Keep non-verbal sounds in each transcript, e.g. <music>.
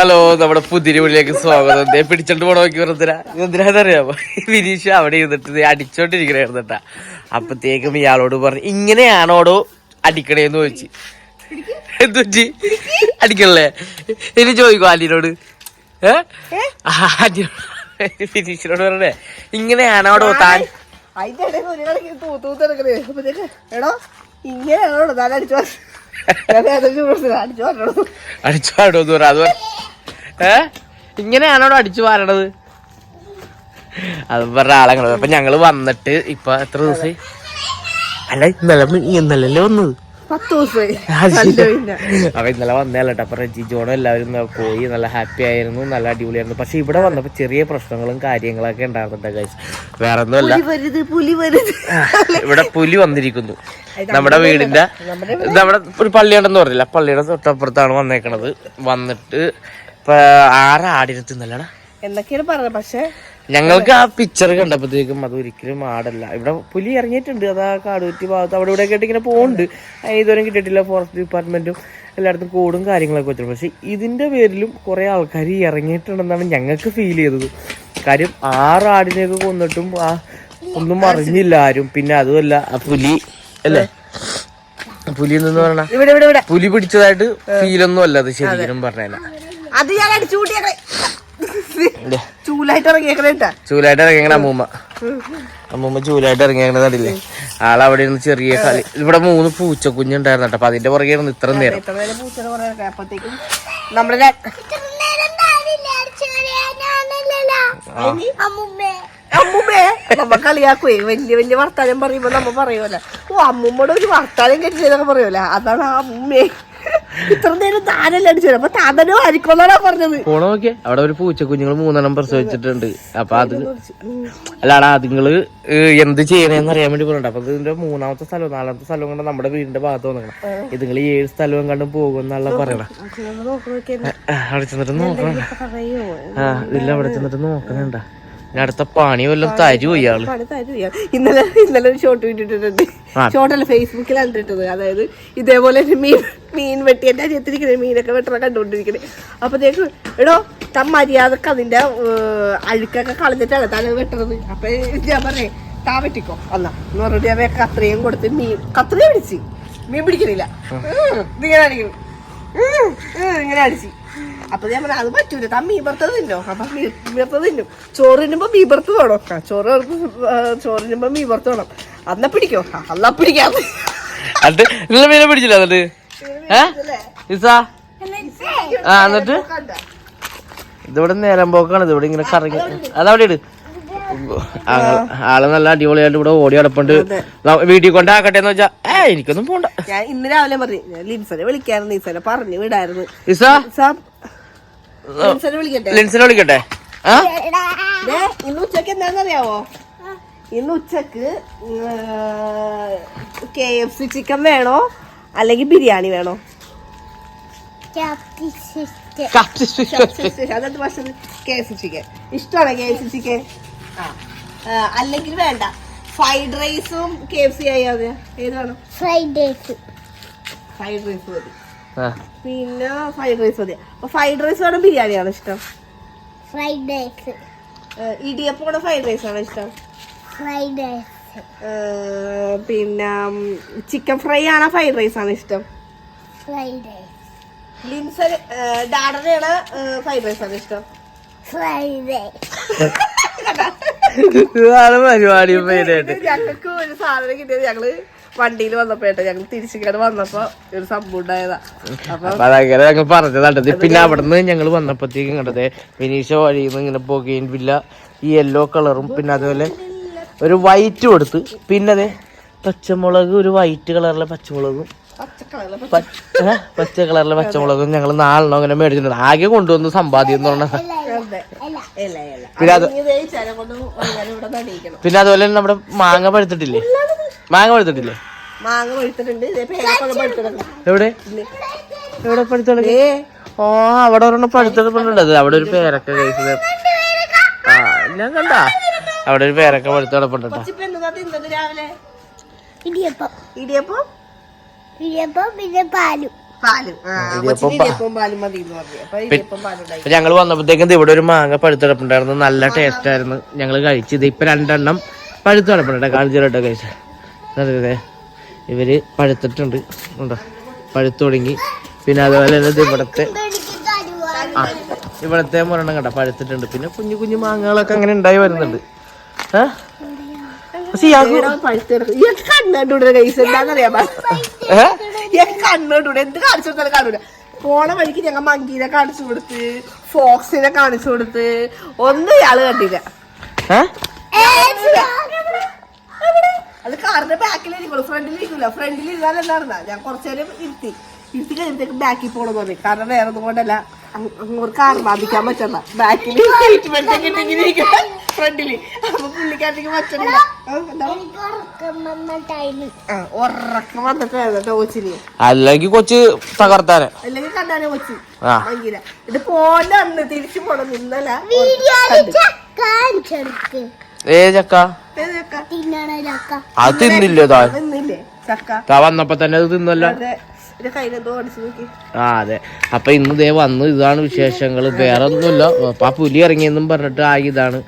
Hello നമ്മുടെ പുതിരി വീട്ടിലേക്ക് സ്വാഗതം. ദേ പിടിച്ചോണ്ട് പോണ നോക്കി പറഞ്ഞാ എന്തിനാന്നറിയാമോ? വിനീഷ് അവിടെ ഇരുന്നിട്ട് അടിച്ചോണ്ടിരിക്കണായിരുന്നു കേട്ടാ അപ്പത്തേക്കും ഇയാളോട് പറഞ്ഞു ഇങ്ങനെയാണോടോ അടിക്കണേന്ന് ചോദിച്ചു. എന്തുപറ്റി? അടിക്കണല്ലേ? ഇനി ചോദിക്കും ആന്റിനോട്. ഏ? ആന്റിനോട് വിനീഷിനോട് പറഞ്ഞേ ഇങ്ങനെയാണോടോ താൻ? അതിന്റെ ഇടയിൽ ഒരു കണക്കിന് തൂത്തൂത്തെടുക്കണേ അപ്പത്തേക്ക് എടോ ഇങ്ങനെയാണോ താൻ അടിച്ചു അടിച്ചു അടിച്ചോ അത് ഏ? ഇങ്ങനെയാണോ അടിച്ചു വാരണത് അത് പറഞ്ഞ ആളെ അപ്പൊ ഞങ്ങൾ വന്നിട്ട് ഇപ്പൊ എത്ര ദിവസമായി അല്ല ഇന്നലെ ഇന്നലല്ലേ വന്നത്. അപ്പൊ ഇന്നലെ വന്നതല്ല കേട്ടോ. അപ്പൊ റെജി ജോണും എല്ലാവരും പോയി നല്ല ഹാപ്പി ആയിരുന്നു നല്ല അടിപൊളിയായിരുന്നു. പക്ഷെ ഇവിടെ വന്നപ്പോ ചെറിയ പ്രശ്നങ്ങളും കാര്യങ്ങളൊക്കെ ഉണ്ടായിരുന്നു ഗൈസ് വേറെ ഒന്നുമല്ല ഇവിടെ പുലി വന്നിരിക്കുന്നു. നമ്മുടെ വീടിന്റെ നമ്മുടെ ഒരു പള്ളിയുണ്ടെന്ന് പറഞ്ഞില്ല. പള്ളിയുടെ തൊട്ടപ്പുറത്താണ് വന്നേക്കണത്. വന്നിട്ട് ആറ് പറഞ്ഞത്? പക്ഷെ ഞങ്ങൾക്ക് ആ പിക്ചർ കണ്ടപ്പോഴത്തേക്കും അത് ഒരിക്കലും ആടല്ല. ഇവിടെ പുലി ഇറങ്ങിയിട്ടുണ്ട്. അത് ആ കാടുകുറ്റി ഭാഗത്ത്. അവിടെ ഇവിടെ ആയിട്ട് ഇങ്ങനെ പോകുന്നുണ്ട് ഏതുവരെയും ഇതുവരെ കിട്ടിയിട്ടില്ല. ഫോറസ്റ്റ് ഡിപ്പാർട്ട്മെന്റും എല്ലായിടത്തും കൂടും കാര്യങ്ങളൊക്കെ വെച്ചിട്ടുണ്ട്. പക്ഷെ ഇതിന്റെ പേരിലും കുറെ ആൾക്കാർ ഇറങ്ങിയിട്ടുണ്ടെന്നാണ് ഞങ്ങൾക്ക് ഫീൽ ചെയ്തത്. കാര്യം ആറ് ആടിനെയൊക്കെ കൊന്നിട്ടും ആ ഒന്നും അറിഞ്ഞില്ല ആരും. പിന്നെ അതുമല്ല ആ പുലി അല്ലേ? പുലി എന്ന് പറഞ്ഞ പുലി പിടിച്ചതായിട്ട് ഫീലൊന്നും അല്ല അത് ശരിക്കും പറഞ്ഞാൽ അത് ഞാൻ അടിച്ചു കൂട്ടിയേക്കണേ ചൂലായിട്ട് ഇറങ്ങിയേക്കണേട്ടാ ചൂലായിട്ട് അമ്മൂമ്മ. അമ്മൂമ്മ ചൂലായിട്ട് ഇറങ്ങിയത് കണ്ടില്ലേ? ആളവിടെ ഇരുന്ന് ചെറിയ കളി. ഇവിടെ മൂന്ന് പൂച്ചക്കുഞ്ഞുണ്ടായിരുന്നു കേട്ടോ. അപ്പൊ അതിന്റെ പുറകെ ഇരുന്ന് ഇത്ര നേരം ര- അമ്മുമ്മേ നമ്മ കളിയാക്കുവേ. വലിയ വലിയ വർത്താനം പറയുമ്പോ നമ്മ പറയുമല്ല ഓ അമ്മുമ്മയുടെ ഒരു വർത്താനം കേട്ടില്ലെന്നൊക്കെ പറയൂല അതാണ് ആ അമ്മുമ്മേ. ഇത്ര നേരം താനല്ലേ അടിച്ചു അപ്പൊ താതനോ ആയിരിക്കുമെന്നാണ് പറഞ്ഞത്. പോണ നോക്കിയേ? അവിടെ ഒരു പൂച്ചക്കുഞ്ഞുങ്ങൾ മൂന്നെണ്ണം പ്രസവിച്ചിട്ടുണ്ട്. അപ്പൊ അത് അല്ലാടാ അതുങ്ങൾ എന്ത് ചെയ്യണേന്ന് അറിയാൻ വേണ്ടി പറഞ്ഞിട്ട് അപ്പൊ ഇതിന്റെ മൂന്നാമത്തെ സ്ഥലവും നാലാമത്തെ സ്ഥലവും കൊണ്ട് നമ്മുടെ വീടിന്റെ ഭാഗത്ത് വന്നിക്കണം. ഇതുങ്ങൾ ഏഴ് സ്ഥലവും കണ്ടും പോകും എന്നുള്ള പറയണ. അവിടെ ചെന്നിട്ട് നോക്കണം. ആ ഇല്ല അവിടെ ചെന്നിട്ട് നോക്കണേണ്ട. അടുത്ത പണി വല്ലതും തരുമോ ഇയാൾ. ഇന്നലെ ഇന്നലെ ഒരു ഷോട്ട് ഇട്ടിട്ടുണ്ട്. ആ. ഷോട്ടല്ല ഫേസ്ബുക്കിൽ കണ്ടിട്ടത്. അതായത് ഇതേപോലെ മീൻ മീൻ വെട്ടി എന്റെ അരിയത്തിരിക്കണേ മീനൊക്കെ വെട്ടണ കണ്ടുകൊണ്ടിരിക്കണേ. അപ്പത്തേക്ക് എടോ താൻ മര്യാദയ്ക്ക് അതിന്റെ അഴുക്കൊക്കെ കളഞ്ഞിട്ടാണ് താൻ വെട്ടണത്. അപ്പൊ ഞാൻ പറഞ്ഞേ താ വെട്ടിക്കോ. അല്ല എന്ന് പറഞ്ഞിട്ട് ഞാൻ വേഗം കത്രയും കൊടുത്ത് മീൻ കത്രയും പിടിച്ച്. മീൻ പിടിക്കണില്ല. ഇങ്ങനെ ഉം, ഇങ്ങനെ അടിച്ച്. അപ്പൊ ഞാൻ പറഞ്ഞു അത് പറ്റൂല. താൻ വറുത്തത് തിന്നോ? അപ്പൊ വറുത്തത് തിന്നും. ചോറ് തിന്നുമ്പോ മീൻ വറുത്ത് വേണം. ചോറ് വറുത്ത് ആ, ചോറ് തിന്നുമ്പോ മീൻ വറുത്ത് വേണം. അന്ന പിടിക്കോ. അല്ല പിടിക്കാൻ അത് നിങ്ങളെ മീനെ പിടിച്ചില്ല എന്നിട്ട്? ആ എന്നിട്ട്? ഇതിവിടെ നേരം പോക്കാണ്. ഇതിവിടെ ഇങ്ങനെ കറങ്ങി. അതവിടെ ഇട്. ആൾ ആൾ നല്ല അടിപൊളിയായിട്ട് ഇവിടെ ഓടി നടപ്പുണ്ട്. വീട്ടിൽ കൊണ്ടാക്കട്ടെ എന്ന് വെച്ചാ ഏ എനിക്കൊന്നും പോണ്ട. ഞാൻ ഇന്ന് രാവിലെ പറഞ്ഞു ലിൻസനെ വിളിക്കായിരുന്നു ലിൻസനെ പറഞ്ഞു വിടായിരുന്നു. ലിൻസനെ വിളിക്കട്ടെ? ലിൻസനെ വിളിക്കട്ടെ? ആ? ദേ, ഇന്ന് ഉച്ചയ്ക്ക് എന്താണെന്നറിയാവോ? ഇന്ന് ഉച്ചയ്ക്ക് കെ എഫ് സി ചിക്കൻ വേണോ? അല്ലെങ്കിൽ ബിരിയാണി വേണോ? അതെന്ത് പക്ഷേ കെ എഫ് സി ചിക്കൻ ഇഷ്ടമാണ് കെ എഫ് സി ചിക്കൻ അല്ലെങ്കിൽ വേണ്ട. ഫ്രൈഡ് റൈസും കെ എഫ് സി ആയാതെ ഏതാണ്? ഫ്രൈഡ് റൈസ് ഫ്രൈഡ് റൈസ് മതി. പിന്നെ ഫ്രൈഡ് റൈസ് മതി. അപ്പൊ ഫ്രൈഡ് റൈസ് വേണം ബിരിയാണിയാണോ ഇഷ്ടം? ഫ്രൈഡേസ് റൈസ് ഇടിയപ്പം ഫ്രൈഡ് റൈസ് ആണോ ഇഷ്ടം? ഫ്രൈഡ് റൈസ് പിന്നെ ചിക്കൻ ഫ്രൈ ആണോ ഫ്രൈഡ് റൈസ് ആണോ ഇഷ്ടം? ഫ്രൈഡേസ് ലിൻസൺ ഡാഡറയാണ് ഫ്രൈഡ് റൈസ് ആണ് ഇഷ്ടം? ഫ്രൈഡേസ് <laughs> ഇതാണ് പരിപാടി മെയിനായിട്ട് ഞങ്ങൾക്ക് ഒരു സാധനം കിട്ടിയത് ഞങ്ങൾ വണ്ടിയിൽ വന്നപ്പോട്ടെ ഞങ്ങൾ തിരിച്ചിങ്ങോട്ട് വന്നപ്പോ ഒരു സംഭവം ഉണ്ടായതാ. അപ്പൊ അതങ്ങനെ ഞങ്ങൾ പറഞ്ഞതാണ് പിന്നെ അവിടുന്ന് ഞങ്ങൾ വന്നപ്പോഴത്തേക്കും കണ്ടത് വിനീഷ വഴിയിൽ നിന്ന് ഇങ്ങനെ പോകുകയും വില്ല ഈ യെല്ലോ കളറും പിന്നെ അതുപോലെ ഒരു വൈറ്റ് കൊടുത്ത് പിന്നെ അതെ പച്ചമുളക് ഒരു വൈറ്റ് കളറിലെ പച്ചമുളകും? പച്ച കളറിലെ പച്ചമുളകും ഞങ്ങൾ നാലെണ്ണം അങ്ങനെ മേടിച്ചിട്ടുണ്ട്. ആകെ കൊണ്ടുവന്ന് സമ്പാദ്യം പിന്നെ അത് പിന്നെ അതുപോലെ തന്നെ നമ്മുടെ മാങ്ങ പഴുത്തിട്ടില്ലേ? മാങ്ങ പഴുത്തിട്ടില്ലേ? മാങ്ങ പഴുത്തിട്ടുണ്ട്. എവിടെ? എവിടെ പഴുത്തോളെ ഏ ഓ അവിടെ ഒരെണ്ണം പഴുത്തെടുപ്പുണ്ട് അവിടെ ഒരു പേരക്ക കഴിച്ചത് ആ ഞാൻ കണ്ട. അവിടെ ഒരു പേരക്ക പഴുത്തെടുപ്പുണ്ട് ഇടിയപ്പം. ഇടിയപ്പം? ഇടിയപ്പം പിന്നെ പാലും. പാലും. ആ കൊച്ചിന് ഇടിയപ്പവും പാലും മതി എന്ന് പറഞ്ഞു. അപ്പൊ ഇടിയപ്പം പാലുണ്ടായി. അപ്പൊ ഞങ്ങൾ വന്നപ്പോഴത്തേക്കും ദേ ഇവിടെ ഒരു മാങ്ങ പഴുത്തിടപ്പുണ്ടായിരുന്നു. നല്ല ടേസ്റ്റ് ആയിരുന്നു. ഞങ്ങൾ കഴിച്ചത് ഇപ്പൊ രണ്ടെണ്ണം പഴുത്ത് കിടപ്പുണ്ട് കാണിച്ചിട്ടോ കഴിച്ച അതെ ഇവർ പഴുത്തിട്ടുണ്ട്. ഉണ്ടോ? പഴുത്തു തുടങ്ങി. പിന്നെ അതുപോലെ തന്നെ ഇത് ഇവിടത്തെ ആ ഇവിടത്തെ മുരണം കണ്ട? പഴുത്തിട്ടുണ്ട്. പിന്നെ കുഞ്ഞു കുഞ്ഞു മാങ്ങകളൊക്കെ അങ്ങനെ ഉണ്ടായി വരുന്നുണ്ട്. ഏ? പക്ഷെ ഇയാൾക്ക് ഇയൊക്കെ കണ്ണുകൂടെ കൈസ് എന്താണെന്നറിയാമോ ഏ? ഇയൊക്കെ കണ്ണുകൂടെ എന്ത് കാണിച്ചു കൊടുത്താലും കാണൂല പോണ വഴിക്ക് ഞങ്ങൾ മങ്കീനെ കാണിച്ചു കൊടുത്ത് ഫോക്സിനെ കാണിച്ചു കൊടുത്ത് ഒന്നും ഇയാൾ കണ്ടില്ല? അത് കാറിന്റെ ബാക്കിലിരിക്കുള്ളൂ. ഫ്രണ്ടിലിരിക്കില്ല ഫ്രണ്ടിലിരുന്നാൽ എന്താണെന്നാ ഞാൻ കുറച്ചേരം ഇരുത്തി. ഇരുത്തി കഴിയുമ്പോഴത്തേക്ക് ബാക്കിൽ പോകണം തോന്നി കാരണം വേറെ ഒന്നും കൊണ്ടല്ല. അങ് അങ്ങോട്ട് കാർ ബാധിക്കാൻ പറ്റണ്ട. ബാക്കിൽ ഫ്രണ്ടിൽ. അപ്പൊ പുള്ളിക്കാരത്തേക്ക്? ആ, ഉറക്കം വന്നിട്ടായിരുന്നു ടോച്ചിന് അല്ലെങ്കിൽ കൊച്ച് തകർത്താനെ. അല്ലെങ്കിൽ കണ്ടാനെ കൊച്ചി? ഭയങ്കര. ഇത് പോലെ അന്ന് തിരിച്ചു പോണം. ഇന്നലെ ഏ ചക്ക? അത് തിന്നില്ലേ താ വന്നപ്പോ തന്നെ അത് തിന്നല്ല. ആ അതെ. അപ്പൊ ഇന്ന് ദേ വന്നു ഇതാണ് വിശേഷങ്ങൾ വേറെ ഒന്നുമില്ല അപ്പൊ ആ പുലി ഇറങ്ങിയെന്നും പറഞ്ഞിട്ട് ആ ഇതാണ്.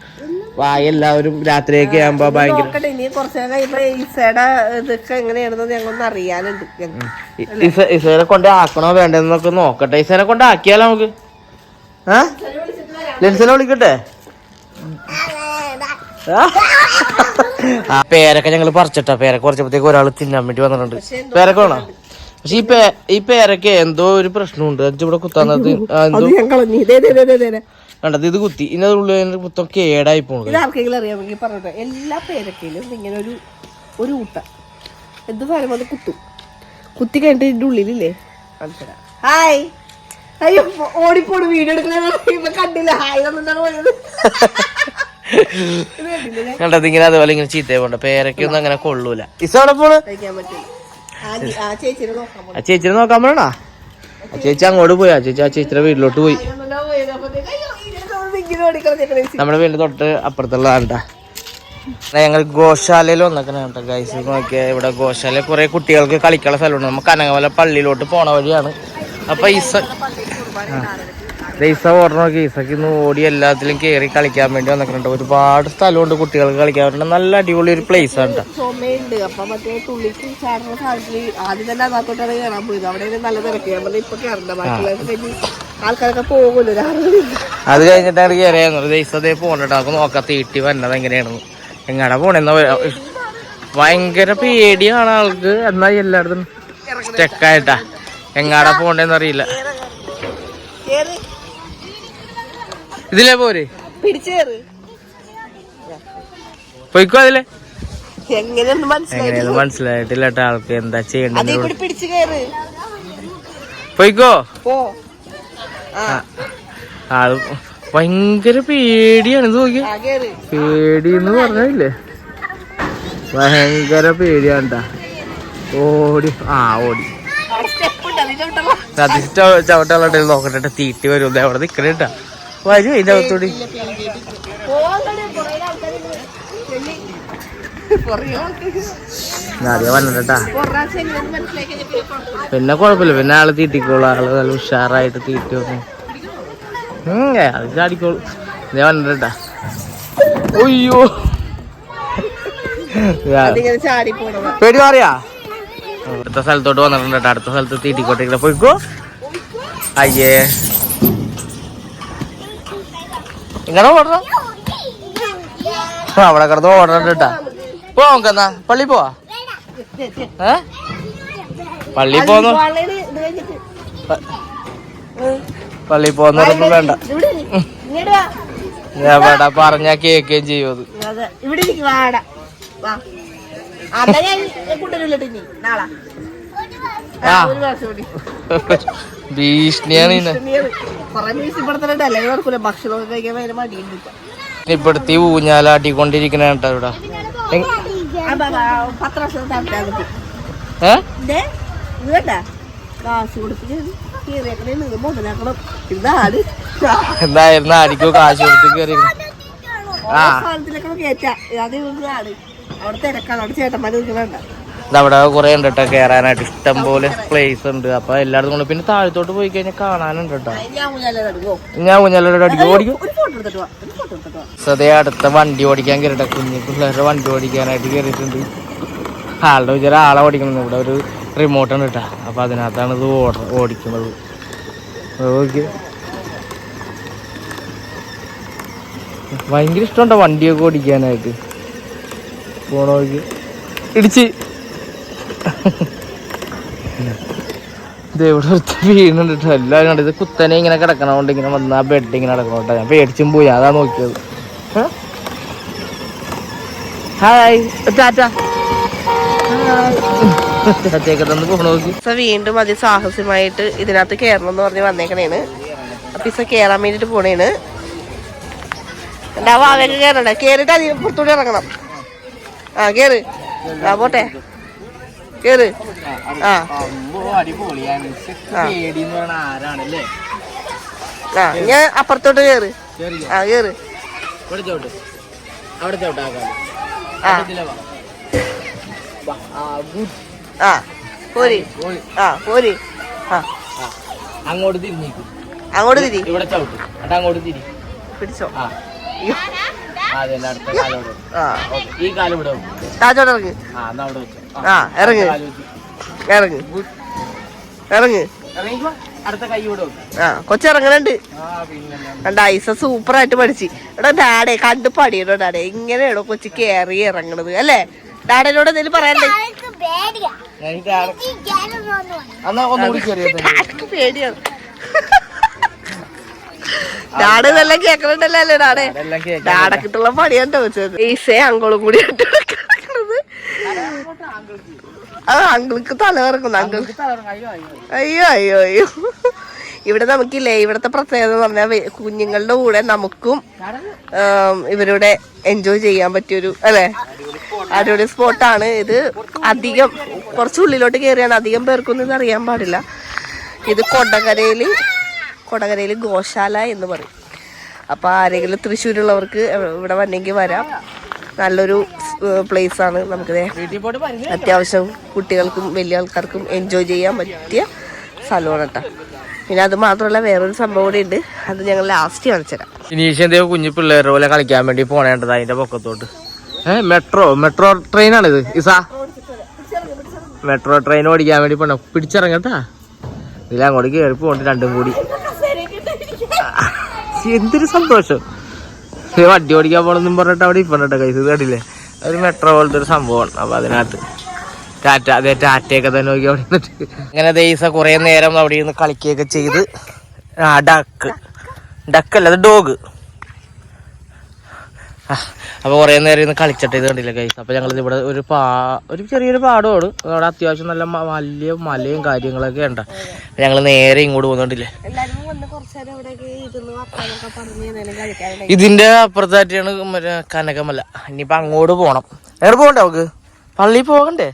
വായ എല്ലാവരും രാത്രിയൊക്കെ ആകുമ്പോ ഭയങ്കര നോക്കട്ടെ ഇനി കുറച്ച് നേരം കഴിയുമ്പോ ഈസയുടെ ഇതൊക്കെ എങ്ങനെയാണെന്ന് ഞങ്ങളൊന്ന് അറിയാനുണ്ട് ഞങ്ങൾക്ക്. ഇ- ഇസ- ഇസേനെ കൊണ്ട് ആക്കണോ വേണ്ടെന്നൊക്കെ നോക്കട്ടെ. ഇസേനെ കൊണ്ട് ആക്കിയാലോ നമുക്ക്? ലെൻസിനെ വിളിക്കട്ടെ? ആ? പേരൊക്കെ ഞങ്ങൾ പറിച്ചിട്ടാ. പേരൊക്കെ പറിച്ചപ്പോഴത്തേക്ക് ഒരാൾ തിന്നാൻ വേണ്ടി വന്നിട്ടുണ്ട്. പേരൊക്കെ വേണോ? പക്ഷെ ഈ പേ ഈ പേരൊക്കെ എന്തോ ഒരു പ്രശ്നമുണ്ട്. ഇവിടെ കുത്താന്നത് എന്തോ. കണ്ടത് ഇത് കുത്തി. ഇനി അത് മൊത്തം കേടായി പോണത് ഇത് ആർക്കെങ്കിലും അറിയാമെങ്കിൽ പറഞ്ഞോട്ടെ എല്ലാ പേരക്കയിലും ഇങ്ങനെ ഒരു ഒരു ഊട്ട. എന്ത് പറയുമ്പോൾ അത് കുത്തും. കുത്തി കഴിഞ്ഞിട്ട് ഇതിന്റെ ഉള്ളിലില്ലേ? കാണിച്ചുതരാം. ഹായ് അയ്യോ ഓടിപ്പോട് വീഡിയോ എടുക്കുന്ന കണ്ടില്ല. ഹായ് ഇത് കണ്ടില്ലേ? കണ്ടത് ഇങ്ങനെ അതുപോലെ ഇങ്ങനെ ചീത്തയെ പോണ്ട പേരക്കൊന്നും ഒന്നും അങ്ങനെ കൊള്ളൂല. ഇസ് അവിടെ പോണ്? കഴിക്കാൻ പറ്റില്ല. ആ ചേച്ചിനെ നോക്കാൻ പറയണ ചേച്ചി അങ്ങോട്ട് പോയി ആ ചേച്ചി ആ ചേച്ചിയുടെ വീട്ടിലോട്ട് പോയി. നമ്മുടെ വീടിന്റെ തൊട്ട് അപ്പുറത്തുള്ളതാണ്ടാ ഞങ്ങൾ ഗോശാലയിൽ വന്നേക്കണ കേട്ടോ ഗൈസ് നോക്കിയാൽ ഇവിടെ ഗോശാല കുറെ കുട്ടികൾക്ക് കളിക്കാനുള്ള സ്ഥലമുണ്ട്. നമുക്ക് കനകമല പള്ളിയിലോട്ട് പോണ വഴിയാണ്. അപ്പൊ ഈസ ഓടണ നോക്കി. ഈസക്ക് ഇന്ന് ഓടി എല്ലാത്തിലും കയറി കളിക്കാൻ വേണ്ടി വന്നിട്ടുണ്ട്. ഒരുപാട് സ്ഥലമുണ്ട് കുട്ടികൾക്ക് കളിക്കാൻ വേണ്ടി. നല്ല അടിപൊളി ഒരു പ്ലേസ് ആണ് ട്ടോ. ചുമയുണ്ട്. അപ്പൊ മറ്റേ തുള്ളിക്ക് ചാടുന്ന സാധനത്തിൽ ആദ്യം തന്നെ അതിനകത്തോട്ടാണ് കയറാൻ പോയത്. അവിടെ നല്ല തിരക്ക്. ഞാൻ പറഞ്ഞ ഇപ്പൊ കയറണ്ട ആൾക്കാരൊക്കെ പോകുമല്ലോ. അത് കഴിഞ്ഞിട്ട് അങ്ങോട്ട് കയറിയായിരുന്നു ദൈസ അതേ പോകണ്ട നമുക്ക് നോക്കാം തീട്ടി വന്നത് എങ്ങനെയാണെന്ന്. എങ്ങടെ പോണെന്ന ഭയങ്കര പേടിയാണ് ആൾക്ക്. എന്നാ എല്ലായിടത്തും സ്റ്റെക്കായിട്ടാ. എങ്ങാടാ പോണ്ടെന്ന് അറിയില്ല. കേറ്. ഇതിലേ പോരെ. പിടിച്ചേറ്. പോയിക്കോ അതിലെ. എങ്ങനെയൊന്നും മനസ്സിലായി മനസ്സിലായിട്ടില്ല കേട്ടോ ആൾക്ക് എന്താ ചെയ്യണ്ടത് പിടിച്ചു കയറ്. പോയിക്കോ. പോ. ആൾ ഭയങ്കര പേടിയാണ് ഇത് നോക്കി ആ കേറ്. പേടി എന്ന് പറഞ്ഞില്ലേ ഭയങ്കര പേടിയാണ്ടാ ഓടി. ആ ഓടി. ചവിട്ടാളോട്ടെ നോക്കട്ടെ തീട്ടി വരും. അവിടെ നിക്കണേട്ടാ വരും അതിന്റെ അകത്തോടി. പിന്നെ കുഴപ്പമില്ല. പിന്നെ ആൾ തീറ്റിക്കോളൂ. ആൾ നല്ല ഉഷാറായിട്ട് തീറ്റി അത് ചാടിക്കോളൂ. ഞാൻ വന്നിട്ടാ ഒയ്യോ പേടി മാറിയാ? അടുത്ത സ്ഥലത്തോട്ട് വന്നിട്ടുണ്ട് അടുത്ത സ്ഥലത്ത് തീറ്റിക്കോട്ടെ പോയിക്കോ. അയ്യേ. ഇങ്ങനെ അവിടെ കിടന്ന് ഓടണം കേട്ടാ. പോ നമുക്കെന്നാ പള്ളി പോവാ? ഏ? പള്ളി പോന്നു. പള്ളി പോകുന്നവരൊന്നും വേണ്ട. ഇവിടെ പറഞ്ഞ കേക്കുകയും ചെയ്യും അത്. അതെ ഇവിടെ ആ ഒരു പ്രാവശ്യം കൂടി ഭീഷണിയാണ് ഇന്നെ. കൊറേ മീസിപ്പെടുത്തലുണ്ട് അല്ലെങ്കിൽ നടക്കൂല. ഭക്ഷണമൊക്കെ കഴിക്കാൻ ഭയങ്കര മടിയുണ്ട് ഇപ്പൊ. ഇപ്പടുത്ത് ഊഞ്ഞാലാട്ടിക്കൊണ്ടിരിക്കണ കേട്ടോ ഇവിടെ. എന്തായിരുന്നു? ആടിക്കോ കാശ് കൊടുത്ത് കയറി ആ അവിടെ തിരക്കാണ്. അവിടെ ചേട്ടന്മാര് നിൽക്കണണ്ട ഇതവിടെ കുറെ ഉണ്ട് കേട്ടോ കയറാനായിട്ട് ഇഷ്ടം പോലെ പ്ലേസ് ഉണ്ട്. അപ്പൊ എല്ലായിടത്തും കൊണ്ട് പിന്നെ താഴത്തോട്ട് പോയി കഴിഞ്ഞാൽ കാണാനുണ്ട് കേട്ടോ ഞാൻ കുഞ്ഞാലോട് അടിക്കും ഓടിക്കും. സതേ അടുത്ത വണ്ടി ഓടിക്കാൻ കയറിട്ടെ കുഞ്ഞു പിള്ളേരുടെ വണ്ടി ഓടിക്കാനായിട്ട് കയറിയിട്ടുണ്ട് ആളുടെ വിചാരം ആളെ ഓടിക്കണം. ഇവിടെ ഒരു റിമോട്ട് ഉണ്ട് കേട്ടോ അപ്പൊ അതിനകത്താണ് ഇത് ഓട ഓടിക്കുന്നത്. ഓക്കെ ഭയങ്കര ഇഷ്ടമുണ്ടോ വണ്ടിയൊക്കെ ഓടിക്കാനായിട്ട്? പോണോക്ക് ഇടിച്ച്. ഇത് എവിടെ. എല്ലാവരും കണ്ടത് കുത്തനെ ഇങ്ങനെ കിടക്കണോണ്ട് ഇങ്ങനെ വന്ന് ആ ബെഡ് ഇങ്ങനെ കിടക്കണോട്ടെ ഞാൻ പേടിച്ചും പോയി. അതാ നോക്കിയത്. ഹായ് നോക്കി. ഇസ വീണ്ടും ഇതിനകത്ത് കയറണം എന്ന് പറഞ്ഞ് വന്നേക്കണേന് അപ്പൊ ഇസ കേറാൻ വേണ്ടിട്ട് പോണേന് എന്റെ ആ വാവയൊക്കെ കേറണ്ട. കേറിട്ട് അതിന് പുറത്തൂടെ ഇറങ്ങണം. ആ കേറ്. ആ പോട്ടെ. കേറ്. ആ. ആ. ഞാൻ അപ്പുറത്തോട്ട് കേറ്. ആ കേറ്. ആ. പോരി. ആ പോരി. ആ അങ്ങോട്ട് തിരിഞ്ഞേക്കും. അങ്ങോട്ട് തിരി. ഇവിടെ ചവിട്ട്. എന്നിട്ട് അങ്ങോട്ട് തിരി. പിടിച്ചോ. ആ. ഈ കാലം ഇവിടെ വെക്കും. ആ എന്നാ അവിടെ വെച്ചോ. ആ ഇറങ്ങ്. ഇറങ്ങ്. ഇറങ്ങ്. ആ കൊച്ചിറങ്ങണുണ്ട് ആ പിന്നെ കണ്ട ഐസ സൂപ്പർ ആയിട്ട് പഠിച്ച്. എടാ ഡാഡേ കണ്ട് പടിയടോ ഡാഡേ. ഇങ്ങനെയാണോ കൊച്ചി കേറി ഇറങ്ങണത് അല്ലേ? ഡാഡനോട് എന്തെങ്കിലും പറയണ്ടേ പേടിയാണ്. ഡാഡ് ഇതെല്ലാം കേക്കണുണ്ടല്ലോ അല്ലേ ഡാഡേ? ഡാഡക്കിട്ടുള്ള പണിയാണ്ടോ വെച്ചത്? ഈസേ അങ്കോളും കൂടി കിടക്കണത് ആ അങ്കിൾക്ക് തല ഇറങ്ങുന്നു അങ്കിൾ അയ്യോ അയ്യോ അയ്യോ. ഇവിടെ നമുക്കില്ലേ ഇവിടത്തെ പ്രത്യേകത എന്ന് പറഞ്ഞാൽ കുഞ്ഞുങ്ങളുടെ കൂടെ നമുക്കും ഇവരുടെ എൻജോയ് ചെയ്യാൻ പറ്റിയൊരു അല്ലേ? അടിപൊളി സ്പോട്ടാണ്. ഇത് അധികം കുറച്ച് ഉള്ളിലോട്ട് കയറിയാണ് അധികം പേർക്കൊന്നും ഇത് അറിയാൻ പാടില്ല. ഇത് കൊടകരയിൽ കൊടകരയിൽ ഗോശാല എന്ന് പറയും. അപ്പോൾ ആരെങ്കിലും തൃശ്ശൂരുള്ളവർക്ക് ഇവിടെ വന്നെങ്കിൽ വരാം. നല്ലൊരു പ്ലേസ് ആണ് പോയിട്ട് അത്യാവശ്യം കുട്ടികൾക്കും വലിയ ആൾക്കാർക്കും എൻജോയ് ചെയ്യാൻ പറ്റിയ സ്ഥലമാണ് കേട്ടോ പിന്നെ അത് മാത്രമല്ല വേറൊരു സംഭവം കൂടി ഉണ്ട് അത് ഞങ്ങൾ ലാസ്റ്റ് കാണിച്ചു തരാം ഇനീഷ്യ കുഞ്ഞു പിള്ളേരുടെ പോലെ കളിക്കാൻ വേണ്ടി പോണേണ്ടത് അതിന്റെ പൊക്കത്തോട്ട്. മെട്രോ മെട്രോ മെട്രോ ട്രെയിനാണിത് ഇസാ. മെട്രോ ട്രെയിൻ ഓടിക്കാൻ വേണ്ടി പോണ. പിടിച്ചിറങ്ങട്ടാ ഇതിൽ അങ്ങോട്ട് കയറി പോണ്ട് രണ്ടും കൂടി. എന്തൊരു സന്തോഷം. വണ്ടി ഓടിക്കാൻ പോണെന്നും പറഞ്ഞിട്ട് അവിടെ ഇപ്പണ്ടോ കൈസ് ഇത് കണ്ടില്ലേ? ഒരു മെട്രോ പോലത്തെ ഒരു സംഭവമാണ്. അപ്പൊ അതിനകത്ത് ടാറ്റ അതെ ടാറ്റയൊക്കെ തന്നെ നോക്കി അവിടെ നിന്നിട്ട് അങ്ങനെ ദൈസ കുറെ നേരം അവിടെ ഇരുന്ന് കളിക്കുകയൊക്കെ ചെയ്ത്. ആ ഡക്ക് ഡക്കല്ല അത് ഡോഗ് അപ്പൊ കൊറേ നേരം ഇന്ന് കളിച്ചിട്ട് ഇത് കണ്ടില്ല കൈസ് അപ്പൊ ഞങ്ങൾ ഇവിടെ ഒരു പാ ഒരു ചെറിയൊരു പാടമാണ്. അവിടെ അത്യാവശ്യം നല്ല വലിയ മലയും കാര്യങ്ങളൊക്കെ ഉണ്ട്. ഞങ്ങൾ നേരെ ഇങ്ങോട്ട് പോകുന്നുണ്ടില്ലേ ഇതിന്റെ അപ്പുറത്തായിട്ടാണ് മറ്റേ കനകമല. ഇനിയിപ്പൊ അങ്ങോട്ട് പോണം. എവിടെ പോകണ്ടേ നമുക്ക് പള്ളിയിൽ പോകണ്ടേ?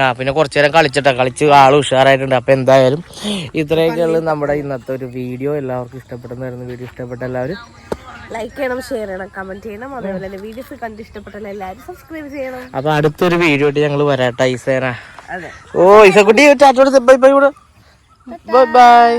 ആ പിന്നെ കുറച്ചു നേരം കളിച്ചിട്ടാ. കളിച്ച് ആൾ ഉഷാറായിട്ടുണ്ട്. അപ്പൊ എന്തായാലും ഇത്രയൊക്കെയുള്ള നമ്മുടെ ഇന്നത്തെ ഒരു വീഡിയോ. എല്ലാവർക്കും ഇഷ്ടപ്പെട്ടെന്നായിരുന്നു വീഡിയോ ഇഷ്ടപ്പെട്ട എല്ലാവരും ലൈക്ക് ചെയ്യണം ഷെയർ ചെയ്യണം കമന്റ് ചെയ്യണം. അതേപോലെ തന്നെ വീഡിയോസ് കണ്ട് ഇഷ്ടപ്പെട്ടാൽ എല്ലാവരും സബ്സ്ക്രൈബ് ചെയ്യണം. അപ്പൊ അടുത്തൊരു വീഡിയോ ആയിട്ട് ഞങ്ങൾ വരാട്ടെ ഈസേന. ഓ ഈസക്കുട്ടി ബൈ ബൈ ബൈ ബൈ.